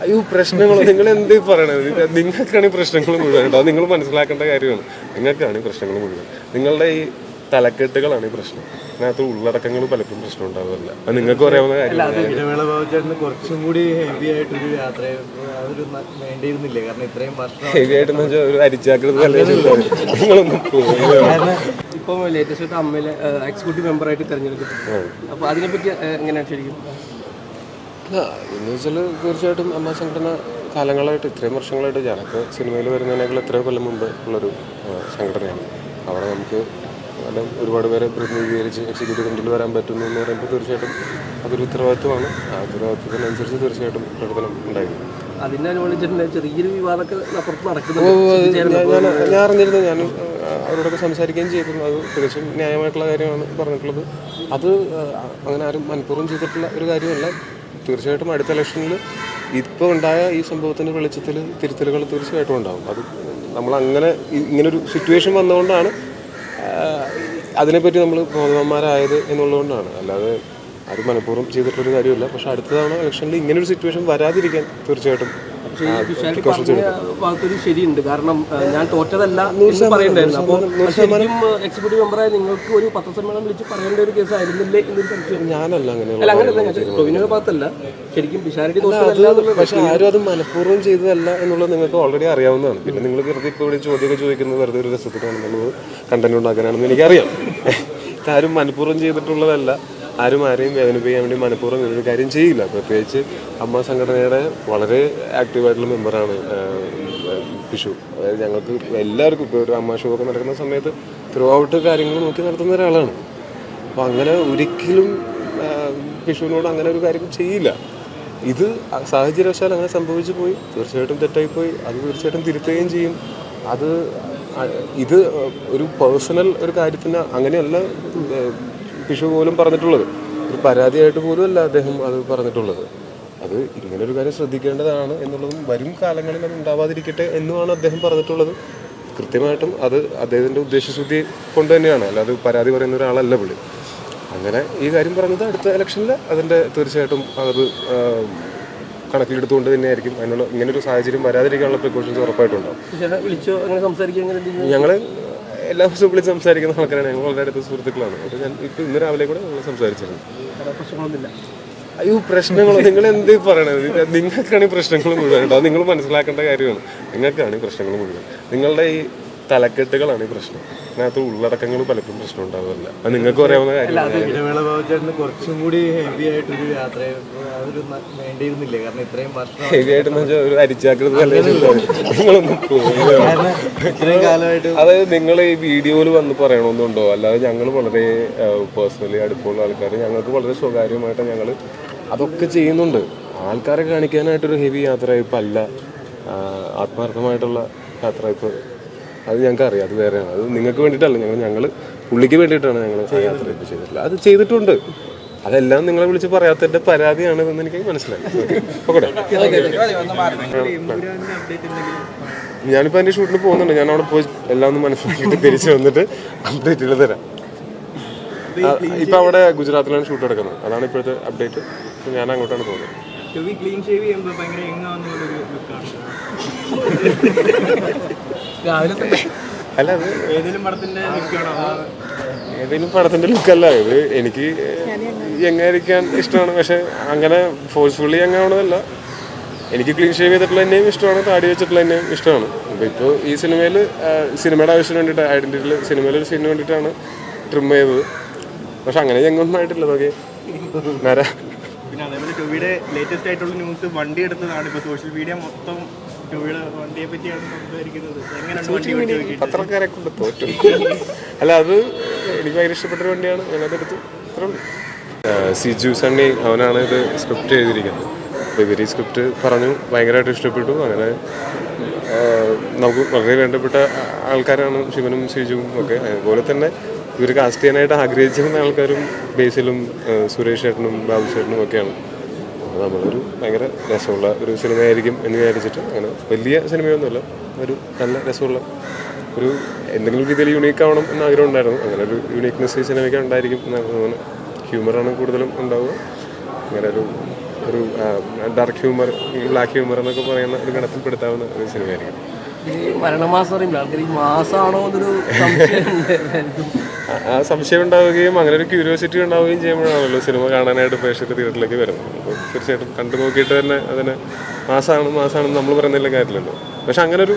അയ്യോ പ്രശ്നങ്ങൾ നിങ്ങൾ എന്ത് പറയണത് നിങ്ങൾക്കാണ് ഈ പ്രശ്നങ്ങൾ മുഴുവൻ കേട്ടോ. നിങ്ങൾ മനസ്സിലാക്കേണ്ട കാര്യമാണ്. നിങ്ങൾക്കാണ് ഈ പ്രശ്നങ്ങൾ മുഴുവൻ. നിങ്ങളുടെ ഈ തലക്കെട്ടുകളാണ് ഈ പ്രശ്നം. അതിനകത്ത് ഉള്ളടക്കങ്ങൾ പലപ്പോഴും പ്രശ്നം ഉണ്ടാവില്ല അത് നിങ്ങൾക്ക് അറിയാവുന്ന ഇപ്പൊ കുറച്ചും കൂടി ഹെവി ആയിട്ടൊരു യാത്ര അതൊരു ന- വേണ്ടിയിരുന്നില്ലേ? കാരണം ഇത്രയും വർഷം ഹെവി ആയിട്ടെന്ന് വെച്ചാൽ ഒരു നിങ്ങളൊന്നും ഇപ്പോൾ ലേറ്റസ്റ്റ് ആയിട്ട് അമ്മയിലെ എക്സിക്യൂട്ടീവ് മെമ്പറായിട്ട് തിരഞ്ഞെടുക്കപ്പെട്ടു അപ്പോൾ അതിനെപ്പറ്റി എങ്ങനെയാണ് ശരിക്കും? എന്ന് വെച്ചാൽ തീർച്ചയായിട്ടും അമ്മ സംഘടന കാലങ്ങളായിട്ട് ഇത്രയും വർഷങ്ങളായിട്ട് ഞാനൊക്കെ സിനിമയിൽ വരുന്നതിനേക്കാൾ എത്രയോ കൊല്ലം മുമ്പ് ഉള്ളൊരു സംഘടനയാണ്. അവിടെ നമുക്ക് എല്ലാം ഒരുപാട് പേരെ പ്രതിനിധീകരിച്ച് എക്സിക്യൂട്ടീവ് കമ്മിറ്റിയിൽ വരാൻ പറ്റുന്നു എന്ന് പറയുമ്പോൾ തീർച്ചയായിട്ടും അതൊരു ഉത്തരവാദിത്വമാണ്. ആ ഉത്തരവാദിത്വത്തിനനുസരിച്ച് തീർച്ചയായിട്ടും പ്രവർത്തനം ഉണ്ടായിരുന്നു അതിനെ അനുകൂലിച്ചിട്ടുണ്ട് ചെറിയൊരു വിവാദമൊക്കെ അപ്പുറത്ത് നടക്കുന്നത് ഞാൻ അറിഞ്ഞിരുന്നു. ഞാൻ അവരോടൊക്കെ സംസാരിക്കുകയും ചെയ്തിരുന്നു അത് തികച്ചും ന്യായമായിട്ടുള്ള കാര്യമാണ് പറഞ്ഞിട്ടുള്ളത്. അത് അങ്ങനെ ആരും മനഃപൂർവം ചെയ്തിട്ടുള്ള ഒരു കാര്യമല്ല. തീർച്ചയായിട്ടും അടുത്ത ഇലക്ഷനിൽ ഇപ്പോൾ ഉണ്ടായ ഈ സംഭവത്തിന്റെ വെളിച്ചത്തിൽ തിരുത്തലുകൾ തീർച്ചയായിട്ടും ഉണ്ടാവും. അത് നമ്മൾ അങ്ങനെ ഇങ്ങനൊരു സിറ്റുവേഷൻ വന്നുകൊണ്ടാണ് അതിനെപ്പറ്റി നമ്മൾ ബോധവാന്മാരായത് എന്നുള്ളതുകൊണ്ടാണ്. അല്ലാതെ അത് മനഃപൂർവം ചെയ്തിട്ടൊരു കാര്യമില്ല. പക്ഷേ അടുത്ത തവണ ഇലക്ഷനിൽ ഇങ്ങനൊരു സിറ്റുവേഷൻ വരാതിരിക്കാൻ തീർച്ചയായിട്ടും ആ, വിശാലിക്ക് precautions പറഞ്ഞ ഭാഗത്തൊരു ശരിയുണ്ട്. കാരണം ഞാൻ തോറ്റതല്ല എന്ന് പറയണ്ടായിരുന്നു അപ്പോൾ ശരിക്കും എക്സിക്യൂട്ടീവ് മെമ്പറായ നിങ്ങൾക്ക് ഒരു പത്രസമ്മേളനം വിളിച്ച് പറയേണ്ട ഒരു കേസ് ആയിരുന്നില്ലേ എന്നൊരു സംശയം. ഞാനല്ല അങ്ങനെ അല്ല അങ്ങനെയല്ല ഞാൻ ടൊവിനോയുടെ ഭാഗത്തല്ല. ശരിക്കും പിഷാരടി തോറ്റതല്ല പക്ഷെ ആരും അത് മനഃപൂർവം ചെയ്തതല്ല എന്നുള്ളത് നിങ്ങൾക്ക് ഓൾറെഡി അറിയാവുന്നതാണ്. പിന്നെ നിങ്ങൾ വെറുതെ ഇപ്പോൾ ഇവിടെ ചോദ്യമൊക്കെ ചോദിക്കുന്നത് വെറുതെ ഒരു രസത്തിനാണെന്നുള്ളത് കണ്ടന്റ് ഉണ്ടാക്കാനാണെന്ന് എനിക്കറിയാം. ഇതാരും മനഃപൂർവം ചെയ്തിട്ടുള്ളതല്ല. ആരും ആരെയും വേദനിപ്പിക്കാൻ വേണ്ടി മനഃപൂർവം ഇങ്ങനൊരു കാര്യം ചെയ്യില്ല. പ്രത്യേകിച്ച് അമ്മ സംഘടനയുടെ വളരെ ആക്റ്റീവായിട്ടുള്ള മെമ്പറാണ് വിഷു അതായത് ഞങ്ങൾക്ക് എല്ലാവർക്കും ഇപ്പോൾ ഒരു അമ്മ ഷോ ഒക്കെ നടക്കുന്ന സമയത്ത് ത്രൂ ഔട്ട് കാര്യങ്ങൾ നോക്കി നടത്തുന്ന ഒരാളാണ്. അപ്പോൾ അങ്ങനെ ഒരിക്കലും വിഷുവിനോട് അങ്ങനെ ഒരു കാര്യം ചെയ്യില്ല. ഇത് സാഹചര്യവശാൽ അങ്ങനെ സംഭവിച്ചു പോയി. തീർച്ചയായിട്ടും തെറ്റായിപ്പോയി. അത് തീർച്ചയായിട്ടും തിരുത്തുകയും ചെയ്യും. അത് ഇത് ഒരു പേഴ്സണൽ ഒരു കാര്യത്തിന് അങ്ങനെയല്ല വിഷു പോലും പറഞ്ഞിട്ടുള്ളത്. ഒരു പരാതിയായിട്ട് പോലും അല്ല അദ്ദേഹം അത് പറഞ്ഞിട്ടുള്ളത്. അത് ഇങ്ങനൊരു കാര്യം ശ്രദ്ധിക്കേണ്ടതാണ് എന്നുള്ളതും വരും കാലങ്ങളിൽ അത് ഉണ്ടാവാതിരിക്കട്ടെ എന്നുമാണ് അദ്ദേഹം പറഞ്ഞിട്ടുള്ളത്. കൃത്യമായിട്ടും അത് അദ്ദേഹത്തിന്റെ ഉദ്ദേശശുദ്ധി കൊണ്ട് തന്നെയാണ്. അല്ലാതെ പരാതി പറയുന്ന ഒരാളല്ല പുള്ളി. അങ്ങനെ ഈ കാര്യം പറഞ്ഞത് അടുത്ത ഇലക്ഷനിൽ അതിന്റെ തീർച്ചയായിട്ടും അത് കണക്കിലെടുത്തുകൊണ്ട് തന്നെയായിരിക്കും. അതിനുള്ള ഇങ്ങനൊരു സാഹചര്യം വരാതിരിക്കാനുള്ള പ്രിക്കോഷൻസ് ഉറപ്പായിട്ടുണ്ടാവും. ഞങ്ങൾ എല്ലാ ദിവസവും വിളിച്ച് സംസാരിക്കുന്ന ആൾക്കാരാണ് ഞങ്ങൾ വളരെ അടുത്ത സുഹൃത്തുക്കളാണ്. അപ്പോൾ ഞാൻ ഇപ്പോൾ ഇന്ന് രാവിലെ കൂടെ ഞങ്ങൾ സംസാരിച്ചിരുന്നു. അയ്യോ പ്രശ്നങ്ങൾ നിങ്ങൾ എന്ത് പറയണത്? നിങ്ങൾക്കാണ് ഈ പ്രശ്നങ്ങൾ മുഴുവൻ കേട്ടോ. നിങ്ങൾ മനസ്സിലാക്കേണ്ട കാര്യമാണ്. നിങ്ങൾക്കാണ് ഈ പ്രശ്നങ്ങൾ മുഴുവൻ. നിങ്ങളുടെ ഈ തലക്കെട്ടുകളാണ് ഈ പ്രശ്നം. അതിനകത്ത് ഉള്ളടക്കങ്ങൾ പലപ്പോഴും പ്രശ്നം ഉണ്ടാവില്ല അത് നിങ്ങൾക്ക് അറിയാവുന്ന ബാബുചേട്ടന് കുറച്ചും കൂടി ഹെവി ആയിട്ടൊരു യാത്ര അതൊരു ന- വേണ്ടിയിരുന്നില്ലേ? കാരണം ഇത്രയും വർഷം ഹെവി ആയിട്ടെന്ന് വെച്ചാൽ ഒരു അരിച്ചാക്കൃതി നിങ്ങളൊന്നും അതായത് നിങ്ങൾ ഈ വീഡിയോയിൽ വന്ന് പറയണമെന്നുണ്ടോ അല്ലാതെ ഞങ്ങൾ വളരെ പേഴ്സണലി അടുപ്പമുള്ള ആൾക്കാർ ഞങ്ങൾക്ക് വളരെ സ്വകാര്യമായിട്ട് ഞങ്ങൾ അതൊക്കെ ചെയ്യുന്നുണ്ട്. ആൾക്കാരെ കാണിക്കാനായിട്ടൊരു ഹെവി യാത്രയപ്പ് അല്ല ആത്മാർത്ഥമായിട്ടുള്ള ആത്മാർത്ഥമായിട്ടുള്ള യാത്രയപ്പ് അത് ഞങ്ങൾക്ക് അറിയാം അത് വേറെയാണ്. അത് നിങ്ങൾക്ക് വേണ്ടിയിട്ടല്ല ഞങ്ങൾ ഞങ്ങൾ പുള്ളിക്ക് വേണ്ടിയിട്ടാണ് ഞങ്ങൾ യാത്ര ചെയ്തിട്ടുള്ളത് അത് ചെയ്തിട്ടുണ്ട്. അതെല്ലാം നിങ്ങളെ വിളിച്ച് പറയാത്തതിന്റെ പരാതിയാണ് എന്ന് എനിക്ക് മനസ്സിലായി. ഓക്കെ. ഞാനിപ്പോൾ എന്റെ ഷൂട്ടിന് പോകുന്നുണ്ട്. ഞാൻ അവിടെ പോയി എല്ലാം ഒന്ന് മനസ്സിലാക്കിയിട്ട് തിരിച്ച് വന്നിട്ട് അപ്ഡേറ്റുകൾ തരാം. ഇപ്പൊ അവിടെ ഗുജറാത്തിലാണ് ഷൂട്ട് എടുക്കുന്നത് അതാണ് ഇപ്പോഴത്തെ അപ്ഡേറ്റ് ഞാൻ അങ്ങോട്ടാണ് പോകുന്നത്. ക്ലീൻ ഷേവ് ചെയ്യുമ്പോൾ ഭയങ്കര രാവിലെ തന്നെ. അല്ല അത് ഏതെങ്കിലും പടത്തിന്റെ ഏതെങ്കിലും പടത്തിന്റെ ലുക്കല്ല ഇത് എനിക്ക് എങ്ങായിരിക്കാൻ ഇഷ്ടമാണ്? പക്ഷെ അങ്ങനെ ഫോഴ്സ്ഫുള്ളി എങ്ങാവണതല്ല എനിക്ക് ക്ലീൻ ഷേവ് ചെയ്തിട്ടുള്ള എന്നെയും ഇഷ്ടമാണ്. താടി വെച്ചിട്ടുള്ള എന്നെയും ഇഷ്ടമാണ്. അപ്പോൾ ഇപ്പോൾ ഈ സിനിമയിൽ സിനിമയുടെ ആവശ്യത്തിന് വേണ്ടിയിട്ട് ഐഡന്റിറ്റിയിൽ സിനിമയിൽ ഒരു സീനിന് വേണ്ടിയിട്ടാണ് ട്രിം ചെയ്തത്. പക്ഷെ അങ്ങനെ ഞങ്ങൊന്നും ആയിട്ടില്ല നോക്കി നര. പിന്നെ അതേപോലെ ടൊവിയുടെ ലേറ്റസ്റ്റ് ആയിട്ടുള്ള ന്യൂസ് വണ്ടി എടുത്തതാണ്. ഇപ്പൊ സോഷ്യൽ മീഡിയ മൊത്തം ടൊവിയുടെ വണ്ടിയെ പറ്റിയാണ് സംസാരിക്കുന്നത്? എങ്ങനെയാണ് വണ്ടി നോക്കിയിട്ട് പത്രക്കാരെ കൊണ്ട് തോറ്റു. അല്ല അത് എനിക്ക് ഭയങ്കര ഇഷ്ടപ്പെട്ടൊരു വണ്ടിയാണ്. ഞാനതെടുത്തു ഉള്ളൂ. സിജു സണ്ണി അവനാണ് ഇത് സ്ക്രിപ്റ്റ് ചെയ്തിരിക്കുന്നത് അപ്പോൾ ഇവർ ഈ സ്ക്രിപ്റ്റ് പറഞ്ഞു ഭയങ്കരമായിട്ട് ഇഷ്ടപ്പെട്ടു. അങ്ങനെ നമുക്ക് വളരെ വേണ്ടപ്പെട്ട ആൾക്കാരാണ് ശിവനും സിജുവും ഒക്കെ. അതുപോലെ തന്നെ ഇവർ കാസ്റ്റ് ചെയ്യാനായിട്ട് ആഗ്രഹിച്ചിരുന്ന ആൾക്കാരും ബേസിലും സുരേഷ് ചേട്ടനും ബാബു ചേട്ടനും ഒക്കെയാണ്. നമ്മളൊരു ഭയങ്കര രസമുള്ള ഒരു സിനിമയായിരിക്കും എന്ന് വിചാരിച്ചിട്ട് അങ്ങനെ വലിയ സിനിമയൊന്നുമല്ല ഒരു നല്ല രസമുള്ള ഒരു എന്തെങ്കിലും രീതിയിൽ യുണീക്ക് ആവണം എന്ന് ആഗ്രഹം ഉണ്ടായിരുന്നു. അങ്ങനെ ഒരു യുണീക്നെസ് ഈ സിനിമയ്ക്ക് ഉണ്ടായിരിക്കും എന്നാണ് തോന്നുന്നത് ഹ്യൂമറാണ് കൂടുതലും ഉണ്ടാവുക. അങ്ങനെ ഒരു ഒരു ഡാർക്ക് ഹ്യൂമർ ബ്ലാക്ക് ഹ്യൂമർ എന്നൊക്കെ പറയുന്ന ഒരു ഗണത്തിൽപ്പെടുത്താവുന്ന ഒരു സിനിമയായിരിക്കും. മരണമാസം പറയുമ്പോൾ ആൾക്കാർ ഈ മാസമാണോ എന്നൊരു ആ- സംശയം ഉണ്ടാവുകയും അങ്ങനെ ഒരു ക്യൂരിയോസിറ്റി ഉണ്ടാവുകയും ചെയ്യുമ്പോഴാണല്ലോ സിനിമ കാണാനായിട്ട് പ്രേക്ഷകർ തിയേറ്ററിലേക്ക് വരുന്നത്. അപ്പോൾ തീർച്ചയായിട്ടും കണ്ടു നോക്കിയിട്ട് തന്നെ അതിന് മാസമാണ് മാസമാണെന്ന് നമ്മൾ പറയുന്നില്ല കാര്യമില്ലല്ലോ. പക്ഷെ അങ്ങനെ ഒരു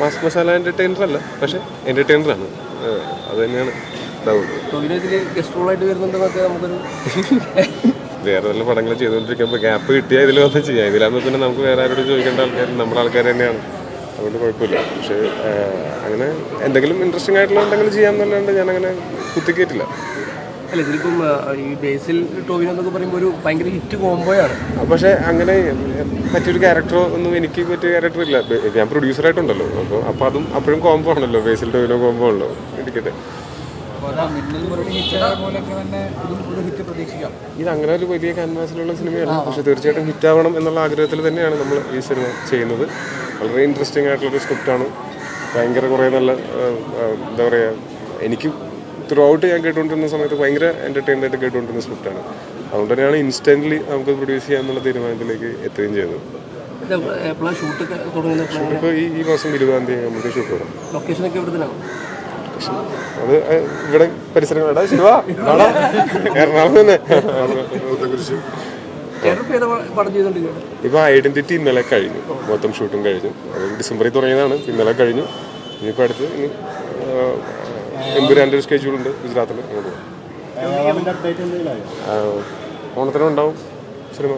മാസ് മസാല എന്റർടൈനർ അല്ല. പക്ഷെ എന്റർടൈനറാണ് അത് തന്നെയാണ് വേറെ നല്ല പടങ്ങൾ ചെയ്തുകൊണ്ടിരിക്കുമ്പോൾ ഗ്യാപ്പ് കിട്ടിയാൽ ഇതിൽ വന്ന് ചെയ്യാം. ഇതിലാകുമ്പോൾ പിന്നെ നമുക്ക് വേറെ ആരോട് ചോദിക്കേണ്ട ആൾക്കാർ നമ്മുടെ ആൾക്കാർ തന്നെയാണ്. അതുകൊണ്ട് കുഴപ്പമില്ല. പക്ഷേ അങ്ങനെ എന്തെങ്കിലും ഇൻട്രസ്റ്റിംഗ് ആയിട്ടുള്ള എന്തെങ്കിലും ചെയ്യാമെന്നല്ലാണ്ട് ഞാൻ അങ്ങനെ കുത്തിക്കേറ്റില്ല. അല്ല ഇതിലിപ്പം ഈ ബേസിൽ ടോവിനോ എന്നൊക്കെ പറയുമ്പോൾ ഒരു ഭയങ്കര ഹിറ്റ് കോംബോയാണ്. പക്ഷേ അങ്ങനെ പറ്റിയൊരു ക്യാരക്ടറോ ഒന്നും എനിക്ക് പറ്റിയ ക്യാരക്ടർ ഇല്ല. ഞാൻ ഞാൻ പ്രൊഡ്യൂസറായിട്ടുണ്ടല്ലോ അപ്പോൾ അപ്പോൾ അതും അപ്പോഴും കോംബോ ആണല്ലോ. ബേസിൽ ടോവിനോ കോംബോ ആണല്ലോ. ഇരിക്കട്ടെ. ഇത് അങ്ങനെ ഒരു വലിയ ക്യാൻവാസിലുള്ള സിനിമയാണ്. പക്ഷെ തീർച്ചയായിട്ടും ഹിറ്റ് ആവണം എന്നുള്ള ആഗ്രഹത്തിൽ തന്നെയാണ് നമ്മൾ ഈ സിനിമ ചെയ്യുന്നത്. വളരെ ഇൻട്രസ്റ്റിംഗ് ആയിട്ടുള്ളൊരു സ്ക്രിപ്റ്റാണ് ഭയങ്കര കുറേ നല്ല എന്താ പറയുക എനിക്ക് ത്രൂ ഔട്ട് ഞാൻ കേട്ടുകൊണ്ടിരുന്ന സമയത്ത് ഭയങ്കര എന്റർടൈൻഡ് ആയിട്ട് കേട്ടുകൊണ്ടിരുന്ന സ്ക്രിപ്റ്റാണ് അതുകൊണ്ട് തന്നെയാണ് ഇൻസ്റ്റന്റ്ലി നമുക്ക് പ്രൊഡ്യൂസ് ചെയ്യാമെന്നുള്ള തീരുമാനത്തിലേക്ക് എത്തുകയും ചെയ്തത്. ഇപ്പോൾ ഈ ഈ മാസം ഇരുപതാം തീയതി നമുക്ക് ഷൂട്ട് തുടങ്ങും. ലൊക്കേഷനൊക്കെ അത് ഇവിടെ പരിസരങ്ങളാ. ശിവ. എറണാകുളം തന്നെ. ഇപ്പം ഐഡന്റിറ്റി ഇന്നലെ കഴിഞ്ഞു. മൊത്തം ഷൂട്ടും കഴിഞ്ഞു. ഡിസംബറിൽ തുടങ്ങിയതാണ്. ഇന്നലെ കഴിഞ്ഞു. ഇനിയിപ്പോൾ അടുത്ത് ഇനി എമ്പുരാന്റെ സ്കെഡ്യൂൾ ഉണ്ട് ഗുജറാത്തിൽ അങ്ങോട്ട് പോകും ഓണത്തിനും ഉണ്ടാവും സിനിമ.